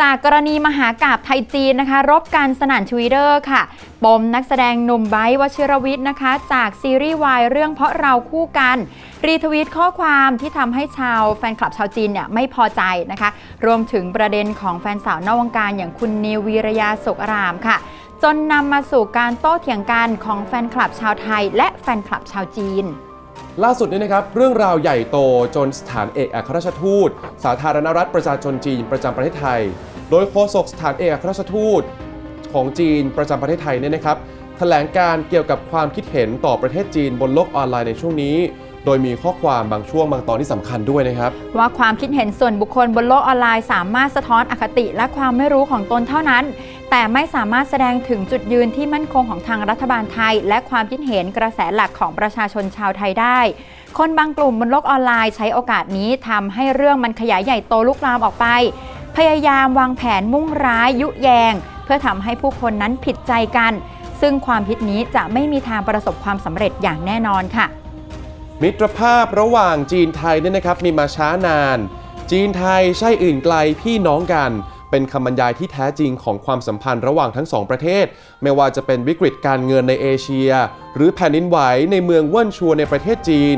จากกรณีมหากาบไทยจีนนะคะ รบกันสนั่นทวิตเตอร์ค่ะ ปมนักแสดงหนุ่มไบร์ทวชิรวิทย์นะคะ จากซีรีส์วายเรื่องเพราะเราคู่กัน รีทวีตข้อความที่ทำให้ชาวแฟนคลับชาวจีนเนี่ยไม่พอใจนะคะ รวมถึงประเด็นของแฟนสาวนอกวงการอย่างคุณนิววีรยาสุขอารามค่ะ จนนำมาสู่การโต้เถียงกันของแฟนคลับชาวไทย และแฟนคลับชาวจีน ล่าสุดนี้นะครับเรื่องราวใหญ่โตจนสถานเอกอัครราชทูต สาธารณรัฐประชาชนจีนประจำประเทศไทย โดยโฆษกสถานเอกอัครราชทูต ของจีนประจำประเทศไทยเนี่ยนะครับแถลงการเกี่ยวกับความคิดเห็นต่อประเทศจีนบนโลกออนไลน์ในช่วงนี้ โดยมีข้อความบางช่วงบางตอนที่สำคัญด้วยนะครับ ว่าความคิดเห็นส่วนบุคคลบนโลกออนไลน์ สามารถสะท้อนอคติและความไม่รู้ของตนเท่านั้น แต่ไม่สามารถแสดงถึงจุดยืนที่มั่นคงของทางรัฐบาลไทย และความคิดเห็นกระแสหลักของประชาชนชาวไทยได้ คนบางกลุ่มบนโลกออนไลน์ใช้โอกาสนี้ทำให้เรื่องมันขยายใหญ่โตลุกลามออกไป พยายามวางแผนมุ่งร้ายยุแยง เพื่อทำให้ผู้คนนั้นผิดใจกัน ซึ่งความคิดนี้จะไม่มีทางประสบความสำเร็จอย่างแน่นอนค่ะ มิตรภาพระหว่างจีนไทยเนี่ยนะครับมีมาช้านาน จีนไทยใช่อื่นไกลพี่น้องกัน เป็นคำบรรยายที่แท้จริงของความสัมพันธ์ระหว่างทั้งสองประเทศ ไม่ว่าจะเป็นวิกฤตการเงินในเอเชีย หรือแผ่นดินไหวในเมืองเวินชัวในประเทศจีน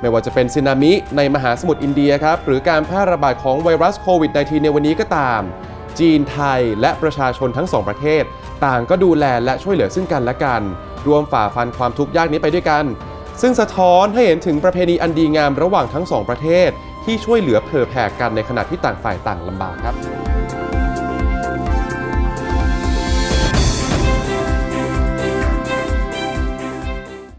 ไม่ว่าจะเป็นสึนามิในมหาสมุทรอินเดียครับหรือการแพร่ระบาดของไวรัสโควิด -19 ในวันนี้ก็ตาม จีนไทยและประชาชนทั้งสองประเทศ ต่างก็ดูแลและช่วยเหลือซึ่งกันและกันร่วมฝ่าฟันความทุกข์ยากนี้ไปด้วยกัน ซึ่งสะท้อนให้เห็นถึงประเพณีอันดีงามระหว่างทั้งสองประเทศที่ช่วยเหลือเผื่อแผ่กันในขณะที่ต่างฝ่ายต่างลำบากครับ